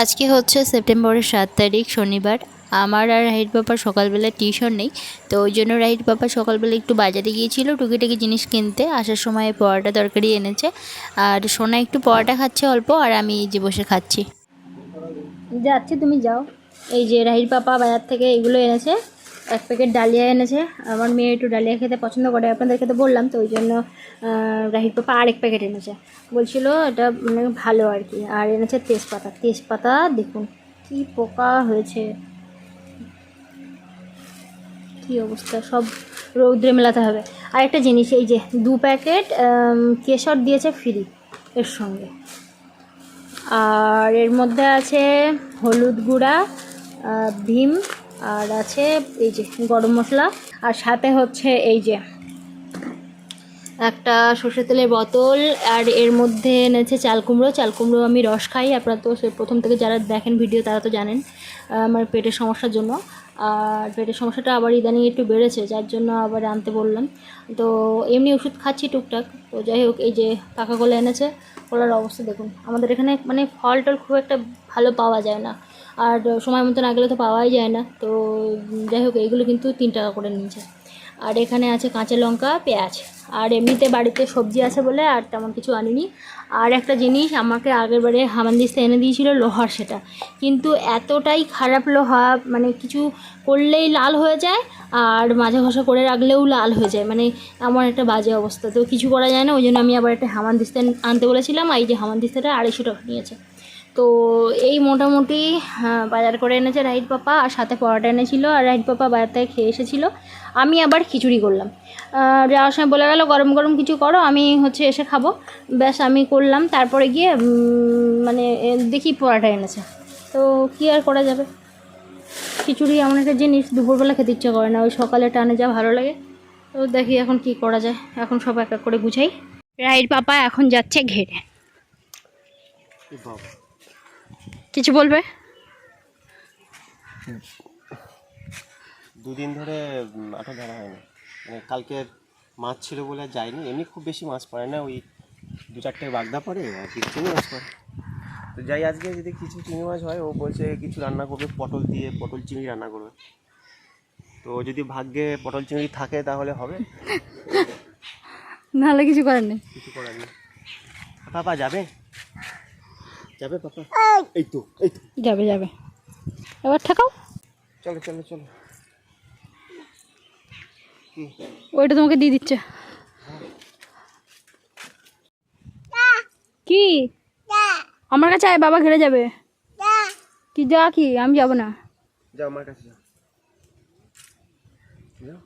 আজকে হচ্ছে সেপ্টেম্বরের সাত তারিখ, শনিবার। আমার আর রাহির বাবার সকালবেলা টিউশন নেই, তো ওই জন্য রাহির বাবা সকালবেলা একটু বাজারে গিয়েছিল টুকিটাকি জিনিস কিনতে। আসার সময় পরোটা দরকারি এনেছে। আর সোনা একটু পরোটা খাচ্ছে অল্প, আর আমি এই যে বসে খাচ্ছি। যাচ্ছি, তুমি যাও। এই যে রাহির পাপা বাজার থেকে এগুলো এনেছে। এক প্যাকেট ডালিয়া এনেছে। আমার মেয়ে একটু ডালিয়া খেতে পছন্দ করে আপনাদেরকে তো বললাম তো, ওই জন্য রাহির পাপা আরেক প্যাকেট এনেছে। বলছিল এটা মানে ভালো আর কি, আর এনেছে তেজপাতা। তেজপাতা, দেখুন কি পোকা হয়েছে। কি অবস্থা, সব রৌদ্রে মেলাতে হবে। আর একটা জিনিস, এই যে দু প্যাকেট কেশর দিয়েছে ফ্রি এর সঙ্গে। আর এর মধ্যে আছে হলুদ গুঁড়া ভীম আর আছে এই যে গরম মশলা, আর সাথে হচ্ছে এই যে একটা সর্ষের তেলের বোতল, আর এর মধ্যে এনেছে চাল কুমড়ো। চাল কুমড়ো আমি রস খাই, আপনারা তো সে প্রথম থেকে যারা দেখেন ভিডিও তারা তো জানেন আমার পেটের সমস্যার জন্য। আর পেটের সমস্যাটা আবার ইদানিং একটু বেড়েছে, যার জন্য আবার আনতে বললাম। তো এমনি ওষুধ খাচ্ছি টুকটাক। তো যাই হোক, এই যে পাকা কলা এনেছে, কলার অবস্থা দেখুন। আমাদের এখানে মানে ফল টল খুব একটা ভালো পাওয়া যায় না। আর সময় মতো না গেলে তো পাওয়াই যায় না। তো যাই হোক এইগুলো কিন্তু তিন টাকা করে নিয়েছে। আর এখানে আছে কাঁচা লঙ্কা, পেঁয়াজ। আর এমনিতে বাড়িতে সবজি আছে বলে আর তেমন কিছু আনিনি। আর একটা জিনিস, আমাকে আগের বারে হামানদিস্তে এনে দিয়েছিল লোহার সেটা। কিন্তু এতটাই খারাপ লোহা মানে কিছু করলেই লাল হয়ে যায়, আর মাঝে ঘষা করে রাখলেও লাল হয়ে যায়। মানে এমন একটা বাজে অবস্থা। তো কিছু করা যায় না, ওই জন্য আমি আবার একটা হামানদিস্তে আনতে বলেছিলাম এই যে হামানদিস্তাটা আড়াইশো টাকা নিয়েছে। তো এই মোটামুটি হ্যাঁ, বাজার করে এনেছে রাহিত পাপা আর সাথে পরোটা এনেছিল আর রাহিত পাপা বাজার থেকে খেয়ে এসেছিল। আমি আবার খিচুড়ি করলাম। যাওয়ার সময় বলে গেল গরম গরম কিছু করো আমি হচ্ছে এসে খাব। ব্যাস আমি করলাম। তারপরে গিয়ে মানে দেখি পরোটা এনেছে। তো কী আর করা যাবে? খিচুড়ি এমন একটা জিনিস দুপুরবেলা খেতে ইচ্ছা করে না। ওই সকালে টানে যা ভালো লাগে। তো দেখি এখন কি করা যায়। এখন সব এক এক করে বুঝাই রাহির পাপা এখন যাচ্ছে ঘেরে। কিছু বলবে? দুদিন ধরে আটক ধরা হয়নি। মানে কালকে মাছ ছিল বলে যায়নি। এমনি খুব বেশি মাছ পড়ে না। ওই দু চারটে বাগদা পড়ে আর কিছু চিংড়ি মাছ পড়ে। তো যাই আজকে যদি কিছু চিংড়ি মাছ হয় ও বলছে কিছু রান্না করবে পটল দিয়ে পটল চিংড়ি রান্না করবে। তো যদি ভাগ্যে পটল চিংড়ি থাকে তাহলে হবে। নাহলে কিছু করার নেই। কিছু করার নেই। পাপা যাবে? যাবে পাপা? এই। তো এই তো। যাবে যাবে। এবার ঠেকাও। চলো চলো চলো। ওইটা তোমাকে দিয়ে দিচ্ছে। কি? আমার কাছে আয় বাবা ঘেরে যাবে। কি যা কি? আমি যাব না। যাও আমার কাছে যাও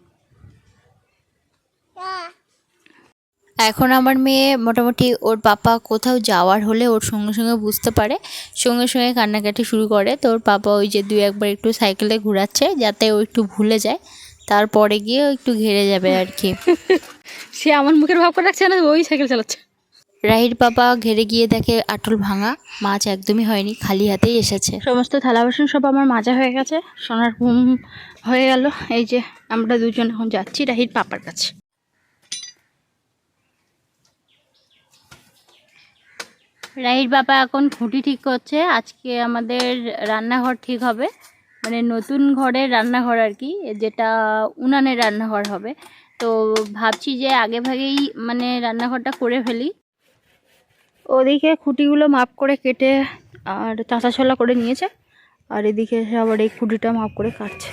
এখন আমার মেয়ে মোটামুটি ওর পাপা কোথাও যাওয়ার হলে ওর সঙ্গে সঙ্গে বুঝতে পারে সঙ্গে সঙ্গে কান্নাকাটি শুরু করে। তো ওর পাপা ওই যে দুই একবার একটু সাইকেলে ঘোরাচ্ছে যাতে ও একটু ভুলে যায় তারপরে গিয়ে ও একটু ঘেরে যাবে আর কি। সে আমার মুখের ভাব করে রাখছে না ওই সাইকেল চালাচ্ছে। রাহির বাবা ঘেরে গিয়ে দেখে আটল ভাঙা মাছ একদমই হয়নি খালি হাতেই এসেছে। সমস্ত থালা বাসন সব আমার মাজা হয়ে গেছে সোনার ঘুম হয়ে গেল। এই যে আমরা দুজন এখন যাচ্ছি রাহির পাপার কাছে। রাহির বাবা এখন খুঁটি ঠিক করছে। আজকে আমাদের রান্নাঘর ঠিক হবে। মানে নতুন ঘরের রান্নাঘর আর কি, যেটা উনানের রান্নাঘর হবে। তো ভাবছি যে আগে ভাগেই মানে রান্নাঘরটা করে ফেলি। ওদিকে খুঁটিগুলো মাপ করে কেটে আর চাঁচা ছোলা করে নিয়েছে। আর এদিকে আবার এই খুঁটিটা মাপ করে কাটছে।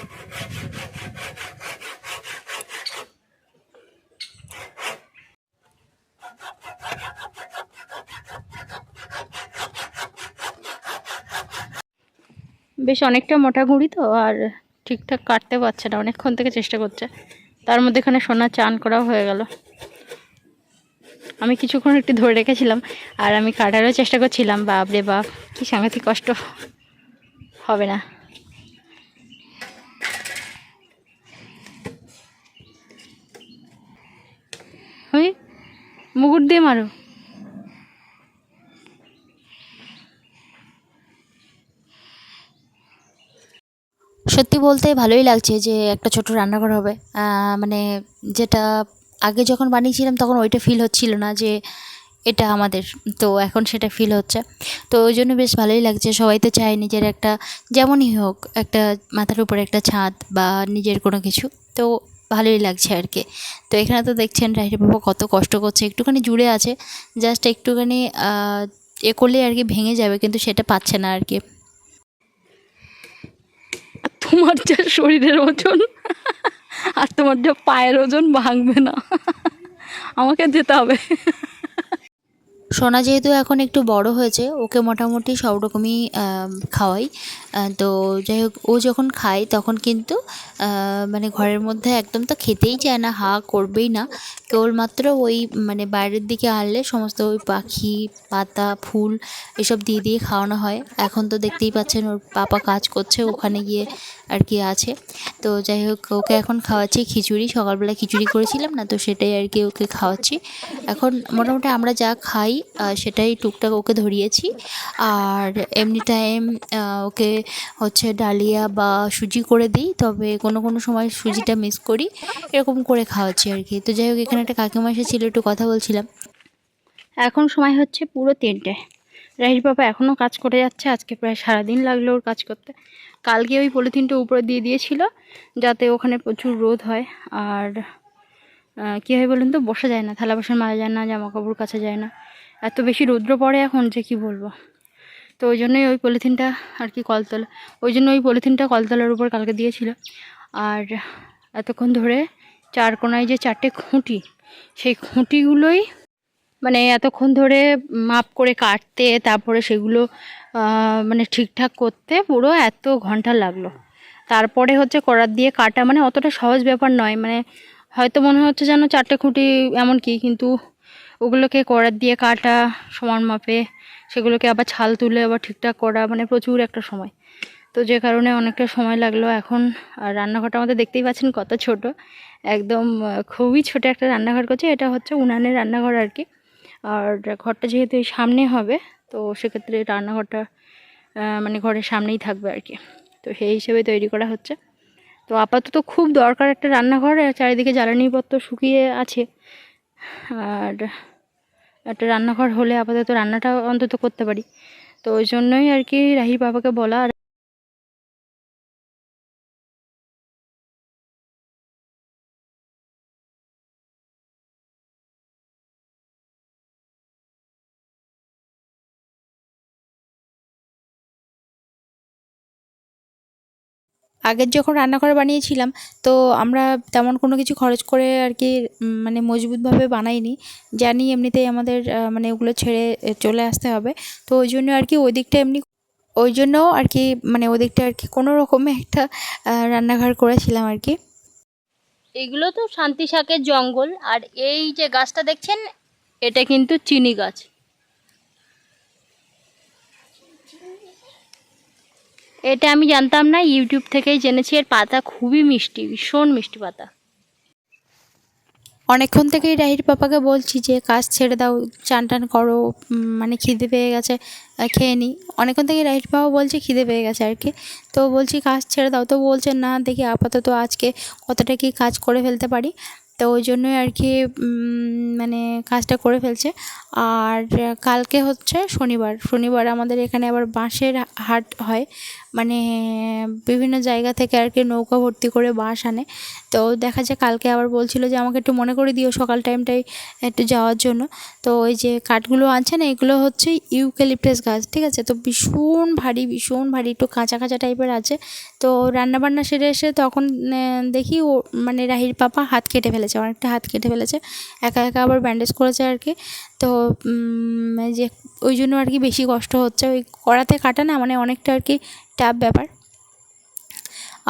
বেশ অনেকটা মোটা গুঁড়ি তো, আর ঠিকঠাক কাটতে পারছে না, অনেকক্ষণ থেকে চেষ্টা করছে। তার মধ্যে এখানে সোনা চান করাও হয়ে গেল। আমি কিছুক্ষণ একটু ধরে রেখেছিলাম, আর আমি কাটারও চেষ্টা করছিলাম, বাপ রে বাপ, কি সাংঘাতিক কষ্ট। হবে না। মুগুর দিয়ে মারো। সত্যি বলতে ভালোই লাগছে যে একটা ছোট রান্নাঘর হবে। মানে যেটা আগে যখন বানিয়েছিলাম তখন ওইটা ফিল হচ্ছিল না যে এটা আমাদের। তো এখন সেটা ফিল হচ্ছে। তো ওই জন্য বেশ ভালোই লাগছে। সবাই তো চায় নিজের একটা, যেমনই হোক, একটা মাথার উপরে একটা ছাদ বা নিজের কোনো কিছু। তো ভালোই লাগছে আর কি। তো এখানে তো দেখছেন রাহির বাবা কত কষ্ট করছে। একটুখানি জুড়ে আছে। জাস্ট একটুখানি এ করলে আর কি ভেঙে যাবে, কিন্তু সেটা পাচ্ছে না আর কি। তোমার যা শরীরের ওজন আর তোমার যা পায়ের ওজন ভাঙবে না। আমাকে যেতে হবে। সোনা যেহেতু এখন একটু বড় হয়েছে, ওকে মোটামুটি সব রকমই খাওয়াই। তো যাই হোক, ও যখন খায় তখন কিন্তু মানে ঘরের মধ্যে একদম তো খেতেই চায় না, হা করবেই না। কেবলমাত্র ওই মানে বাইরের দিকে আনলে সমস্ত ওই পাখি, পাতা, ফুল এসব দিয়ে দিয়ে খাওয়ানো হয়। এখন তো দেখতেই পাচ্ছেন ওর পাপা কাজ করছে, ওখানে গিয়ে আর কি আছে। তো যাই হোক, ওকে এখন খাওয়াচ্ছি খিচুড়ি। সকালবেলা খিচুড়ি করেছিলাম না, তো সেটাই আর কি ওকে খাওয়াচ্ছি। এখন মোটামুটি আমরা যা খাই সেটাই টুকটাক ওকে ধরিয়েছি। আর এমনি টাইম ওকে হচ্ছে ডালিয়া বা সুজি করে দিই, তবে কোনো কোনো সময় সুজিটা মিস করি। এরকম করে খাওয়াচ্ছি আর কি। তো যাই হোক, এখানে একটা কাকিমা এসেছিল, একটু কথা বলছিলাম। এখন সময় হচ্ছে পুরো তিনটে। রাহির বাবা এখনও কাজ করে যাচ্ছে, আজকে প্রায় সারাদিন লাগল ওর কাজ করতে। কালকে ওই পলিথিনটা উপরে দিয়ে দিয়েছিল, যাতে ওখানে প্রচুর রোদ হয়। আর কী হয় বলুন তো, বসা যায় না, থালা বাসন মাজা যায় না জামা কাপড় কাচা যায় না। এত বেশি রৌদ্র পড়ে এখন যে কি বলব। তো ওই জন্যই ওই পলিথিনটা আর কি কলতলা, ওই জন্য ওই পলিথিনটা কলতলার উপর কালকে দিয়েছিল। আর এতক্ষণ ধরে চার কোনায় যে চারটে খুঁটি, সেই খুঁটিগুলোই মানে এতক্ষণ ধরে মাপ করে কাটতে, তারপরে সেগুলো মানে ঠিকঠাক করতে পুরো এত ঘণ্টা লাগল। তারপরে হচ্ছে করার দিয়ে কাটা মানে অতটা সহজ ব্যাপার নয়। মানে হয়তো মনে হচ্ছে যেন চারটে খুঁটি এমন কি কিন্তু ওগুলোকে করার দিয়ে কাটা, সমান মাপে, সেগুলোকে আবার ছাল তুলে আবার ঠিকঠাক করা মানে প্রচুর একটা সময়। তো যে কারণে অনেকটা সময় লাগল এখন। আর রান্নাঘরটা আমাদের দেখতেই পাচ্ছেন কত ছোট। একদম খুবই ছোট একটা রান্নাঘর করছে। এটা হচ্ছে উনানের রান্নাঘর আর কি। আর ঘরটা যেহেতু এই সামনে হবে, তো সেক্ষেত্রে রান্নাঘরটা মানে ঘরের সামনেই থাকবে আর কি। তো সেই হিসেবে তৈরি করা হচ্ছে। তো আপাতত খুব দরকার একটা রান্নাঘর চারিদিকে জ্বালানিপত্র শুকিয়ে আছে। আর একটা রান্নাঘর হলে আপাতত রান্নাটা অন্তত করতে পারি। তো ওই জন্যই আর কি রাহি বাবাকে বলা আর আগের যখন রান্নাঘর বানিয়েছিলাম, তো আমরা তেমন কোনো কিছু খরচ করে আর কি মানে মজবুতভাবে বানাইনি। জানি এমনিতেই আমাদের মানে ওগুলো ছেড়ে চলে আসতে হবে। তো ওই জন্য আর কি ওই দিকটা এমনি, ওই জন্য আর কি মানে ওই দিকটা আর কি কোনো রকমে একটা রান্নাঘর করেছিলাম আর কি। এইগুলো তো শান্তি শাকের জঙ্গল, আর এই যে গাছটা দেখছেন, এটা কিন্তু চিনি গাছ। এটা আমি জানতাম না, ইউটিউব থেকেই জেনেছি। এর পাতা খুবই মিষ্টি, ভীষণ মিষ্টি পাতা। অনেকক্ষণ থেকেই রাহির পাপাকে বলছি যে, কাজ ছেড়ে দাও চান টান করো মানে খিদে পেয়ে গেছে খেয়ে নিই অনেকক্ষণ থেকে রাহির পাপা বলছে খিদে পেয়ে গেছে আর কি। তো বলছি, কাজ ছেড়ে দাও। তো বলছে, না, দেখি আপাতত আজকে কতটা কি কাজ করে ফেলতে পারি। তো ওই জন্যই আর কি মানে কাজটা করে ফেলছে। আর কালকে হচ্ছে শনিবার। শনিবার আমাদের এখানে আবার বাঁশের হাট হয়। মানে বিভিন্ন জায়গা থেকে আর কি নৌকা ভর্তি করে বাঁশ আনে। তো দেখা যায় কালকে আবার বলছিল যে আমাকে একটু মনে করে দিও সকাল টাইমটাই একটু যাওয়ার জন্য। তো ওই যে কাঠগুলো আনছে না, এগুলো হচ্ছে ইউক্যালিপটাস গাছ, ঠিক আছে? তো ভীষণ ভারী ভীষণ ভারী, একটু কাঁচা কাঁচা টাইপের আছে। তো রান্নাবান্না সেরে এসে তখন দেখি ও মানে রাহির পাপা হাত কেটে ফেলেছে, অনেকটা হাত কেটে ফেলেছে। একা একা আবার ব্যান্ডেজ করেছে আর কি। তো যে ওই জন্য আর কি বেশি কষ্ট হচ্ছে। ওই কড়াতে কাটা না মানে অনেকটা আর কি টাফ ব্যাপার।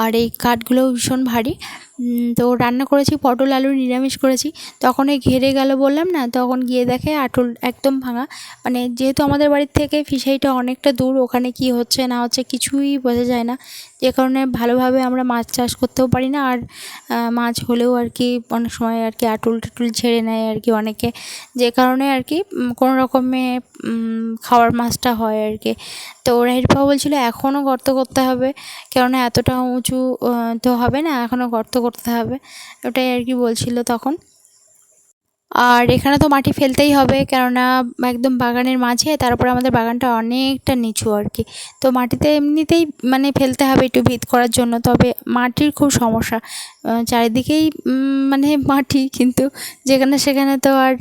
আর এই কাঠগুলো ভীষণ ভারী। তো রান্না করেছি, পটল, আলু নিরামিষ করেছি। তখন ওই ঘেরে গেল বললাম না, তখন গিয়ে দেখে আটল একদম ভাঙা। মানে যেহেতু আমাদের বাড়ির থেকে ফিশারিটা অনেকটা দূর, ওখানে কি হচ্ছে না হচ্ছে কিছুই বোঝা যায় না। যে কারণে ভালোভাবে আমরা মাছ চাষ করতেও পারি না, আর মাছ হলেও আর কি অনেক সময় আর কি আটুল টাটুল ছেড়ে নেয় আর কি অনেকে। যে কারণে আর কি কোনো রকমে খাওয়ার মাছটা হয় আর কি। তো রাহির বাবা বলছিল, এখনও গর্ত করতে হবে। কেননা এতটা উঁচু তো হবে না, এখনও গর্ত করতে হবে। ওটাই আর কি বলছিল তখন। আর এখানে তো মাটি ফেলতেই হবে, কেননা একদম বাগানের মাঝে, তারপরে আমাদের বাগানটা অনেকটা নিচু আর কি। তো মাটিতে এমনিতেই মানে ফেলতে হবে একটু ভিত করার জন্য, তবে মাটির খুব সমস্যা। চারিদিকেই মানে মাটি, কিন্তু যেখানে সেখানে তো আর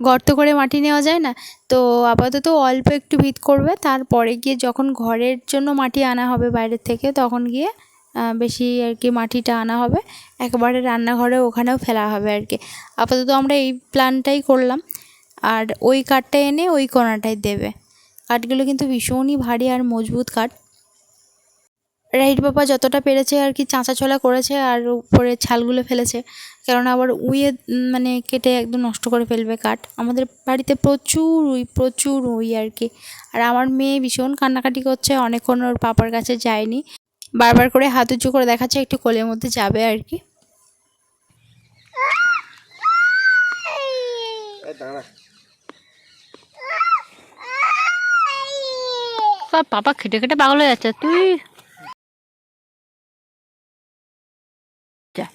গর্ত করে মাটি নেওয়া যায় না। তো আপাতত অল্প একটু ভিত করবে, তারপরে গিয়ে যখন ঘরের জন্য মাটি আনা হবে বাইরের থেকে, তখন গিয়ে বেশি আর কি মাটিটা আনা হবে। একবারে রান্নাঘরে ওখানেও ফেলা হবে আর কি। আপাতত আমরা এই প্ল্যানটাই করলাম। আর ওই কাঠটা এনে ওই কোণাটায় দেবে। কাঠগুলো কিন্তু ভীষণই ভারী আর মজবুত কাঠ। রাইট বাবা, যতটা পেরেছে আর কি চাঁচাছোলা করেছে আর উপরে ছালগুলো ফেলেছে। কারণ আবার উইয়ে মানে কেটে একদম নষ্ট করে ফেলবে কাঠ। আমাদের বাড়িতে প্রচুর উই প্রচুর উই আর কি। আর আমার মেয়ে ভীষণ কান্নাকাটি করছে। অনেকক্ষণ ওর পাপার কাছে যায়নি। বারবার করে হাত উঁচু করে দেখাচ্ছে একটু কোলের মধ্যে যাবে আর কি। তোর পাপা খেটে খেটে পাগল হয়ে যাচ্ছে তুই। যা।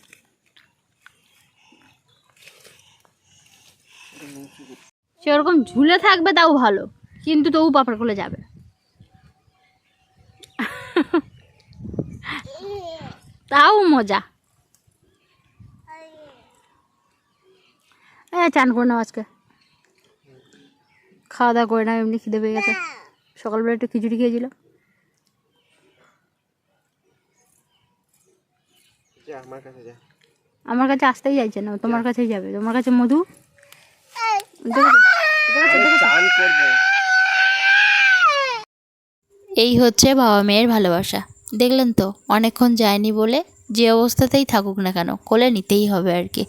সে ওরকম ঝুলে থাকবে তাও ভালো। কিন্তু তবু পাপার কোলে যাবে। তাও মজা। এ চান করে নাও আজকে। খাওয়া দাওয়া করে নাও এমনি খিদে পেয়ে গেছে। সকালবেলা একটু খিচুড়ি খেয়েছিল। আমার কাছে যা। আমার কাছে আসতেই চাইছে না তোমার কাছেই যাবে। তোমার কাছে মধু? এই হচ্ছে বাবা মেয়ের ভালোবাসা। দেখলেন তো, অনেকক্ষণ যায়নি বলে যে অবস্থাতেই থাকুক না কেন, কোলে নিতেই হবে আর কি।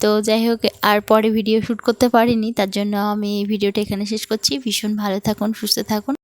তো যাই হোক, আর পরে ভিডিও শ্যুট করতে পারিনি, তার জন্য আমি এই ভিডিওটা এখানে শেষ করছি। ভীষণ ভালো থাকুন, সুস্থ থাকুন।